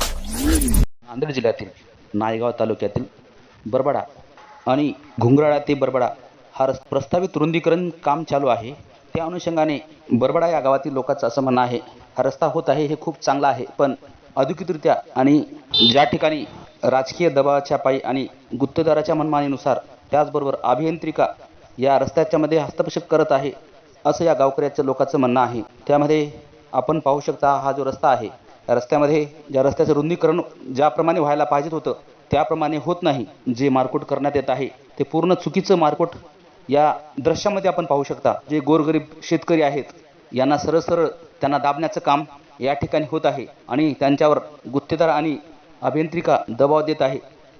नांदेड जिल्ह्यातील नायगाव तालुक्यातील बरबडा आणि घुंगराळा ते बरबडा हा रस प्रस्तावित रुंदीकरण काम चालू आहे. त्या अनुषंगाने बरबडा या गावातील लोकांचं असं म्हणणं आहे हा रस्ता होत आहे हे खूप चांगला आहे पण अधिकृतरित्या आणि ज्या ठिकाणी राजकीय दबावाच्या पायी आणि गुत्तेदाराच्या मनमानीनुसार त्याचबरोबर अभियंत्रिका या रस्त्याच्यामध्ये हस्तक्षेप करत आहे असं या गावकऱ्याचं लोकांचं म्हणणं आहे. त्यामध्ये आपण पाहू शकता हा जो रस्ता आहे रस्त्यामध्ये ज्या रस्त्याचं रुंदीकरण ज्याप्रमाणे व्हायला पाहिजेत होतं त्याप्रमाणे होत नाही. जे मारकोट करण्यात येत आहे ते पूर्ण चुकीचं मारकोट या दृश्यामध्ये आपण पाहू शकता. जे गोरगरीब शेतकरी आहेत यांना सरळ सरळ त्यांना दाबण्याचं काम या ठिकाणी होत आहे आणि त्यांच्यावर गुत्तेदार आणि अभियंत्रिका दबाव देत आहे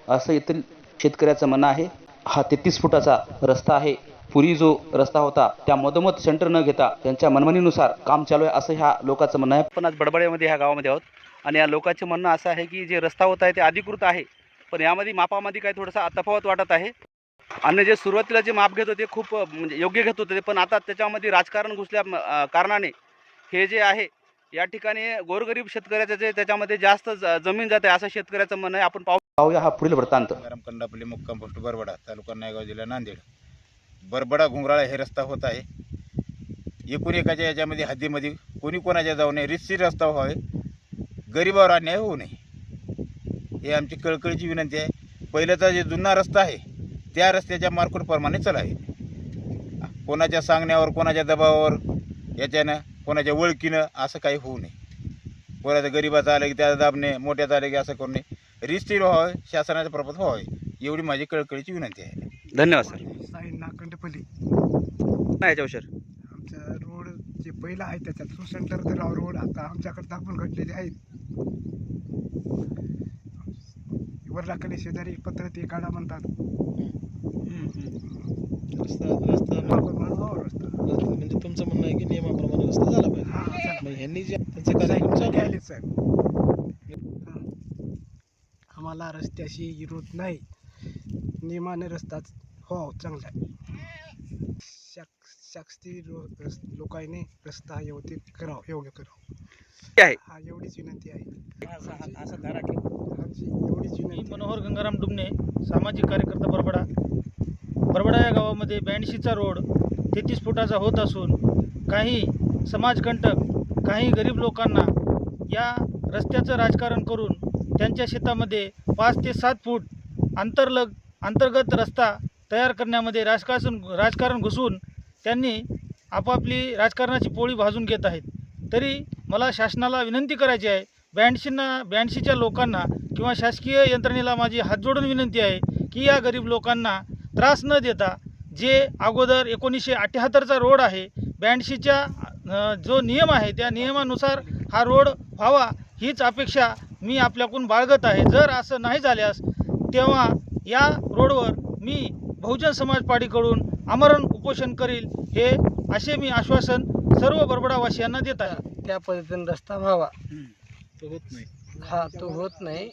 असं येथील शेतकऱ्याचं म्हणणं आहे. हा तेहतीस फुटाचा रस्ता आहे. पूर्वी जो रस्ता होता त्या मधोमध सेंटर न घेता त्यांच्या मनमानीनुसार काम चालू आहे असं ह्या लोकांचं म्हणणं आहे. आपण आज बडबड्यामध्ये ह्या गावामध्ये आहोत. आणि या लोकांचं म्हणणं असं आहे की जे रस्ता होत आहे ते अधिकृत आहे. पण यामध्ये मापामध्ये काही थोडासा तफावत वाटत आहे. आणि जे सुरुवातीला जे माप घेत होते खूप म्हणजे योग्य घेत होते पण आता त्याच्यामध्ये राजकारण घुसल्या कारणाने हे जे आहे या ठिकाणी गोरगरीब शेतकऱ्याचं जे त्याच्यामध्ये जास्त ज- जमीन जाते असं शेतकऱ्याचं म्हणणं आहे. आपण पाहू पाहूया हा पुढील वृत्तांत. मुक्काम पोस्ट बरबडा तालुका नायगाव जिल्हा नांदेड. बरबडा घुंगराळा हे रस्ता होत आहे. एकूण एकाच्या याच्यामध्ये हद्दीमध्ये कोणी कोणाच्या जाऊ नये. रितसर रस्ता व्हावे. गरिबावर अन्याय होऊ नये. हे आमची कळकळीची विनंती आहे. पहिल्याचा जे जुना रस्ता आहे त्या रस्त्याच्या मार्केटप्रमाणे चलावे कोणाच्या सांगण्यावर कोणाच्या दबावावर याच्यानं कोणाच्या ओळखीनं असं काही होऊ नये. कोणाचं गरिबाचं आलं की त्याला दाबणे मोठ्याचं आलं की असं करू नये. रिस्थिर व्हावे शासनाच्या प्रपत व्हावे एवढी माझी कळकळीची विनंती आहे. धन्यवाद सर. नाही याच्यावर आमचा रोड जे पहिला आहे त्याच्यात तो सेंटर तर रोड आता आमच्याकडे दाखवून घडलेले आहेत. वरलाकडे शेजारी पत्र ते काढा म्हणतात. रस्ता रस्ता हो, रस्ता. रस्ता म्हणजे तुमचं म्हणणं आहे की नियमाप्रमाणे रस्ता झाला पाहिजे. हा. मग ह्यांनी जे त्यांचं कार्यक्रम चालू आहे. घ्यायलेच साहेब आम्हाला रस्त्याशी विरोध नाही. नियमाने रस्ताच हो चांगला आहे. शास्त्री लोकांनी रस्ता योग्य करावं योग्य करावं. आहे? हा एवढीच विनंती आहे. असं आमची एवढीच मी विनंती मनोहर गंगाराम डुबणे सामाजिक कार्यकर्ता बरबडा. बरबडा या गावामध्ये ब्याऐंशीचा रोड तेहतीस फुटाचा होत असून काही समाजकंटक काही गरीब लोकांना या रस्त्याचं राजकारण करून त्यांच्या शेतामध्ये पाच ते सात फूट अंतर्लग अंतर्गत रस्ता तयार करण्यामध्ये राजकारण राजकारण घुसून त्यांनी आपापली राजकारणाची पोळी भाजून घेत आहेत. तरी मला शासनाला विनंती करायची आहे ब्याऐंशींना ब्याऐंशीच्या लोकांना किंवा शासकीय यंत्रणेला माझी हात जोडून विनंती आहे की या गरीब लोकांना त्रास न देता जे अगोदर एकोणीसशे अठ्ठ्याहत्तरचा रोड आहे ब्याऐंशीच्या जो नियम आहे त्या नियमानुसार हा रोड व्हावा हीच अपेक्षा मी आपल्याकडून बाळगत आहे. जर असं नाही झाल्यास तेव्हा या रोडवर मी बहुजन समाज पार्टीकडून आमरण उपोषण करील हे असे मी आश्वासन सर्व बरबडावासियांना देत आहे. त्या पद्धतीने रस्ता व्हावा. तो होत नाही. हा तो होत नाही.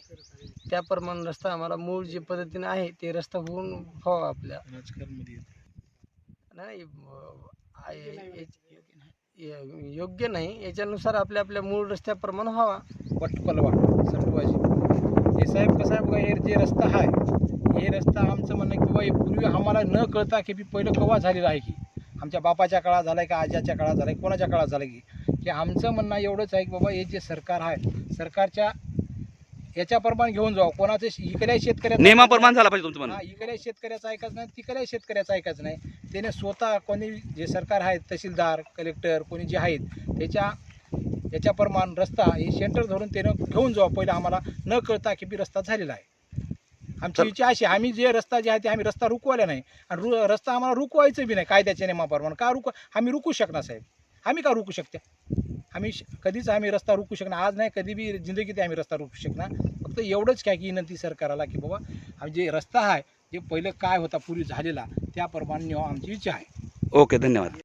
त्याप्रमाणे रस्ता आम्हाला मूळ जे पद्धतीने आहे ते रस्ता होऊन व्हावा आपल्या. नाही या- योग्य नाही. याच्यानुसार आपल्या आपल्या मूळ रस्त्याप्रमाणे व्हावा. पटपलवा सटवाजी. हे साहेब कसं आहे बघा हे जे रस्ता आहे हे रस्ता आमचं म्हणणं की बाबा हे पूर्वी आम्हाला न कळता की बी पहिलं कवा झालेलं आहे की? आमच्या बापाच्या काळात झालं आहे का आजाच्या काळात झालं आहे कोणाच्या काळात झालं की? की आमचं म्हणणं एवढंच आहे की बाबा हे जे सरकार आहे सरकारच्या याच्याप्रमाणे घेऊन जावं. कोणाचं इकडल्या शेतकऱ्याचं नियमाप्रमाणे झाला पाहिजे तुमचं म्हणणं. हा इकडे शेतकऱ्याचं ऐकायचं नाही तिकडे शेतकऱ्याचं ऐकायचं नाही. त्याने स्वतः कोणी जे सरकार आहेत तहसीलदार कलेक्टर कोणी जे आहेत त्याच्या याच्याप्रमाणे रस्ता हे सेंटर धरून त्यानं घेऊन जावं. पहिलं आम्हाला न कळता की बी रस्ता झालेला आहे. आमची. इच्छा अशी आहे, आम्ही जे रस्ता जे आहे ते आम्ही रस्ता रुकवायला नाही. आणि रु रस्ता आम्हाला रुकवायचं बी नाही कायद्याच्या नियमाप्रमाणे. का रुक आम्ही रुकू शकणार साहेब. आम्ही का रुकू शकते? आम्ही कधीच आम्ही रस्ता रुकू शकणार. आज नाही कधी बी जिंदगीत आम्ही रस्ता रुकू शकणार. फक्त एवढंच काय की विनंती सरकारला की बाबा आम्ही जे रस्ता आहे जे पहिलं काय होता पूर्वी झालेला त्याप्रमाणे आमची इच्छा आहे. ओके धन्यवाद.